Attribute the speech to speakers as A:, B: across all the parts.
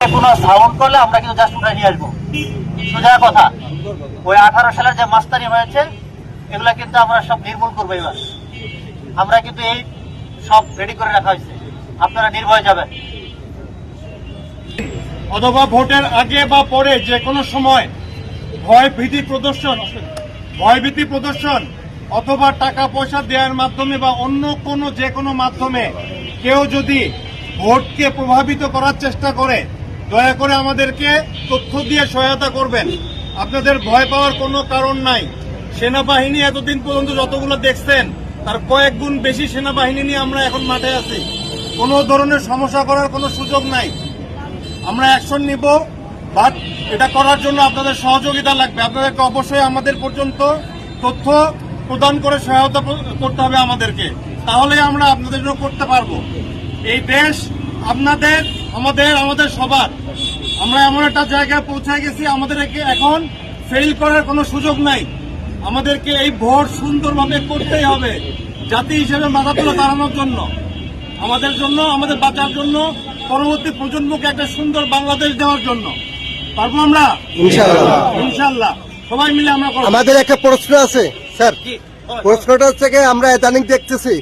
A: কোনো
B: অথবা ভোটের আগে বা পরে যে কোনো সময় ভয় ভীতি প্রদর্শন ভয় ভীতি প্রদর্শন, অথবা টাকা পয়সা দেওয়ার মাধ্যমে বা অন্য কোনো যে কোনো মাধ্যমে কেউ যদি ভোটকে প্রভাবিত করার চেষ্টা করে দয়া করে আমাদেরকে তথ্য দিয়ে সহায়তা করবেন। আপনাদের ভয় পাওয়ার কোনো কারণ নাই। সেনাবাহিনী এতদিন পর্যন্ত যতগুলো দেখছেন, তার কয়েক গুণ বেশি সেনাবাহিনী নিয়ে আমরা এখন মাঠে আছি। কোনো ধরনের সমস্যা করার কোনো সুযোগ নাই। আমরা অ্যাকশন নিব, বাট এটা করার জন্য আপনাদের সহযোগিতা লাগবে। আপনাদেরকে অবশ্যই আমাদের পর্যন্ত তথ্য প্রদান করে সহায়তা করতে হবে আমাদেরকে। তাহলে আমরা আপনাদের জন্য করতে পারব। এই দেশ আপনাদের আমাদের আমাদের সবার। আমরা এমন একটা জায়গায় পৌঁছে গেছি আমাদেরকে এখন ফেল করার কোনো সুযোগ নাই। আমাদেরকে এই ভোট সুন্দরভাবে করতেই হবে জাতি হিসেবে মাথা তুলে দাঁড়ানোর জন্য। আমাদের জন্য আমাদের বাঁচার জন্য পরবর্তী প্রজন্মকে একটা সুন্দর বাংলাদেশ দেওয়ার জন্য। পারব আমরা?
C: ইনশাআল্লাহ।
B: ইনশাল্লাহ সবাই মিলে আমরা
C: আমাদের একটা প্রশ্ন আছে স্যার। প্রশ্নটা হচ্ছে আমরা ইদানিং দেখতেছি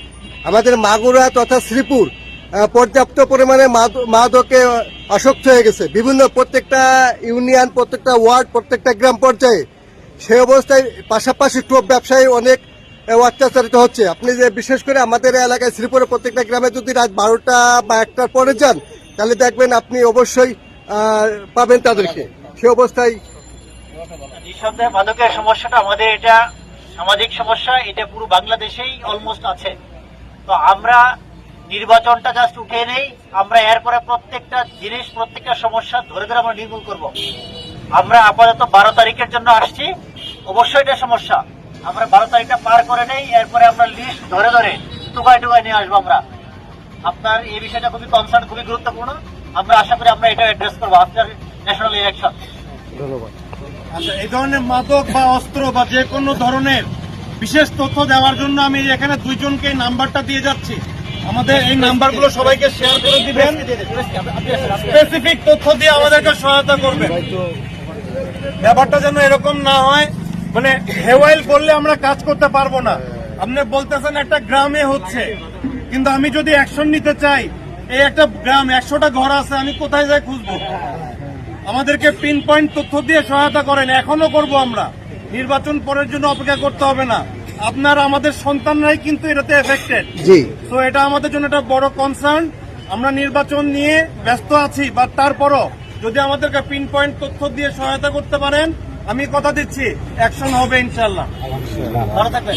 C: আমাদের মাগুরা তথা শ্রীপুর পর্যাপ্ত পরিমাণে মাদ- মাদকে আসক্ত হয়ে গেছে। বিভিন্ন প্রত্যেকটা ইউনিয়ন, প্রত্যেকটা ওয়ার্ড, প্রত্যেকটা গ্রাম পর্যায়ে সেই অবস্থায় পাশাপাশি টোপ ব্যবসায়ী অনেক অত্যাচারিত হচ্ছে। আপনি যে বিশেষ করে আমাদের এলাকায় শ্রীপুরের প্রত্যেকটা গ্রামে যদি রাত বারোটা বা একটার পরে যান, তাহলে দেখবেন আপনি অবশ্যই পাবেন তাদেরকে। সে অবস্থায়
A: নিঃসন্দেহে মাদকের সমস্যাটা আমাদের এটা সামাজিক সমস্যা, এটা পুরো বাংলাদেশেই অলমোস্ট আছে। তো আমরা নির্বাচনটা জাস্ট উঠে নেই। আমরা এরপরে প্রত্যেকটা জিনিস প্রত্যেকটা সমস্যা ধরে ধরে আমরা নির্মূল করব। আমরা আপাতত বারো তারিখের জন্য আসছি। অবশ্যই এটা সমস্যা। আমরা বারো তারিখটা পার করে নেই এরপরে আমরা লিস্ট ধরে ধরে টুকায় টুকায় নিয়ে আসব আমরা। আপনার এই বিষয়টা খুবই কনসার্ন খুবই গুরুত্বপূর্ণ। আমরা আশা করি আমরা এটা অ্যাড্রেস করব আফটার ন্যাশনাল ইলেকশন
C: ধন্যবাদ।
B: আচ্ছা এই ধরনের মাদক বা অস্ত্র বা যে কোনো ধরনের বিশেষ তথ্য দেওয়ার জন্য আমি এখানে দুইজনকে নাম্বারটা দিয়ে যাচ্ছি। আমাদের এই নাম্বারগুলো সবাইকে শেয়ার করে দিবেন। স্পেসিফিক তথ্য দিয়ে আমাদেরকে সহায়তা করবেন। ব্যাপারটা যেন এরকম না হয় মানে হেওয়াইল করলে আমরা কাজ করতে পারব না। আপনি বলতেছেন একটা গ্রামে হচ্ছে, কিন্তু আমি যদি অ্যাকশন নিতে চাই, এই একটা গ্রাম, একশোটা ঘর আছে, আমি কোথায় যাই খুঁজবো? আমাদেরকে পিন পয়েন্ট তথ্য দিয়ে সহায়তা করেন, এখনও করব আমরা। নির্বাচন পরের জন্য অপেক্ষা করতে হবে না। আপনার আমাদের সন্তানরাই কিন্তু এটাতে এফেক্টেড
C: জি।
B: তো এটা আমাদের জন্য একটা বড় কনসার্ন আমরা নির্বাচন নিয়ে ব্যস্ত আছি বা তারপরও যদি আমাদেরকে পিন পয়েন্ট তথ্য দিয়ে সহায়তা করতে পারেন আমি কথা দিচ্ছি অ্যাকশন হবে ইনশাল্লাহ
A: ভালো থাকবেন।